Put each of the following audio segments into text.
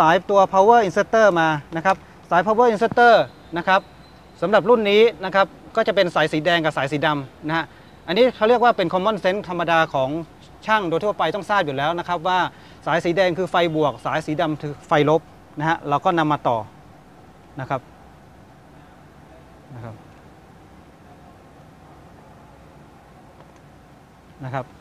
สายตัว power inserter มานะครับสาย power inserter นะครับสำหรับรุ่นนี้นะครับก็จะเป็นสายสีแดงกับสายสีดำนะฮะอันนี้เขาเรียกว่าเป็น common sense ธรรมดาของช่างโดยทั่วไปต้องทราบอยู่แล้วนะครับว่าสายสีแดงคือไฟบวก สายสีดำคือไฟลบนะฮะเราก็นำมาต่อนะครับนะครับนะครับ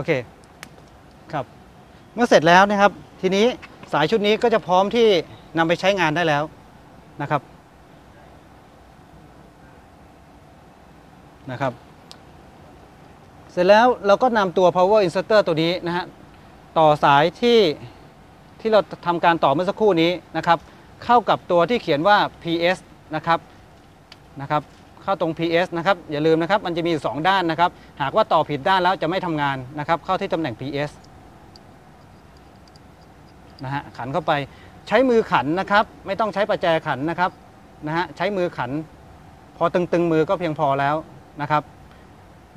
อเคครับ เมื่อเสร็จแล้วนะครับ ทีนี้สายชุดนี้ก็จะพร้อมที่นำไปใช้งานได้แล้วนะครับนะครับ เสร็จแล้วเราก็นำตัว power inserter ตัวนี้นะฮะต่อสายที่ที่เราทำการต่อเมื่อสักครู่นี้นะครับ เข้ากับตัวที่เขียนว่า PS นะครับนะครับ เข้าตรง PS นะครับอย่าลืมนะครับมันจะมีอยู่สองด้านนะครับ หากว่าต่อผิดด้านแล้วจะไม่ทำงานนะครับ เข้าที่ตำแหน่ง PS นะฮะขันเข้าไปใช้มือขันนะครับ ไม่ต้องใช้ประแจขันนะครับนะฮะใช้มือขัน พอตึงๆมือก็เพียงพอแล้วนะครับ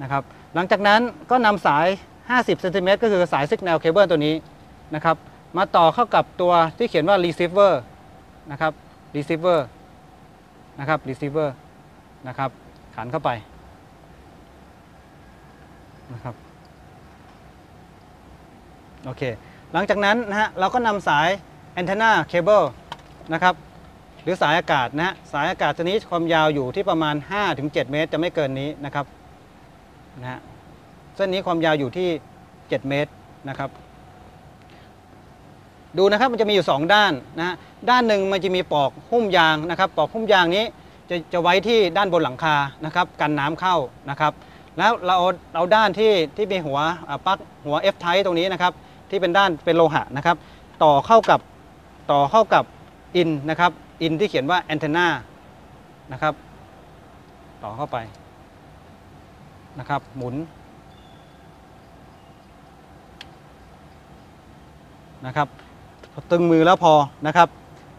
นะครับ หลังจากนั้นก็นำสาย 50เซนติเมตรก็คือสาย Signal Cable ตัวนี้นะครับ มาต่อเข้ากับตัวที่เขียนว่า Receiver นะครับ Receiver นะครับ Receiver นะครับ ขันเข้าไปนะครับโอเค หลังจากนั้นนะฮะเราก็นำสาย Antenna Cable นะครับหรือสายอากาศนะฮะสายอากาศตัวนี้ความยาวอยู่ที่ประมาณ 5-7 เมตร จะไม่เกินนี้นะครับนะฮะเส้นนี้ความยาวอยู่ที่ 7 เมตรนะครับ ดูนะครับมันจะมีอยู่ 2 ด้านนะฮะด้านหนึ่งมันจะมีปลอกหุ้มยางนะครับปลอกหุ้มยางนี้ จะจะไว้ที่ด้านบนหลังคานะครับกันน้ำเข้านะครับ แล้วเราเอาด้านที่ที่มีหัวปลั๊กหัว F type ตรงนี้นะครับที่เป็นด้านเป็นโลหะนะครับ ต่อเข้ากับต่อเข้ากับอินนะครับอินที่เขียนว่าแอนเทนานะครับ ต่อเข้าไปนะครับ หมุนนะครับตึงมือแล้วพอนะครับ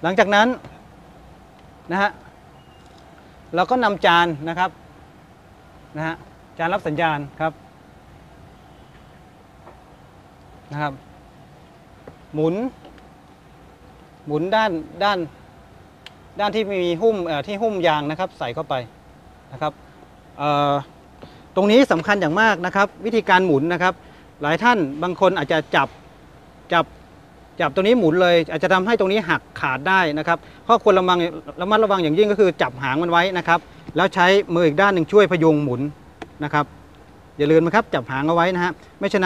หลังจากนั้นนะฮะ เราก็นำจานนะครับนะฮะจานรับสัญญาณครับนะครับ หมุน หมุนด้านด้านด้านที่มีหุ้มที่หุ้มยางนะครับ ใส่เข้าไปนะครับตรงนี้สำคัญอย่างมากนะครับ วิธีการหมุนนะครับ หลายท่านบางคนอาจจะจับจับ จับตรงนี้หมุนเลยอาจจะทำให้ตรงนี้หักขาดได้นะครับข้อควรระวังระมัดระวังอย่างยิ่งก็คือจับหางมันไว้นะครับ แล้วใช้มืออีกด้านหนึ่งช่วยพยุงหมุนนะครับอย่าลืมนะครับจับหางเอาไว้นะฮะไม่ฉะนั้น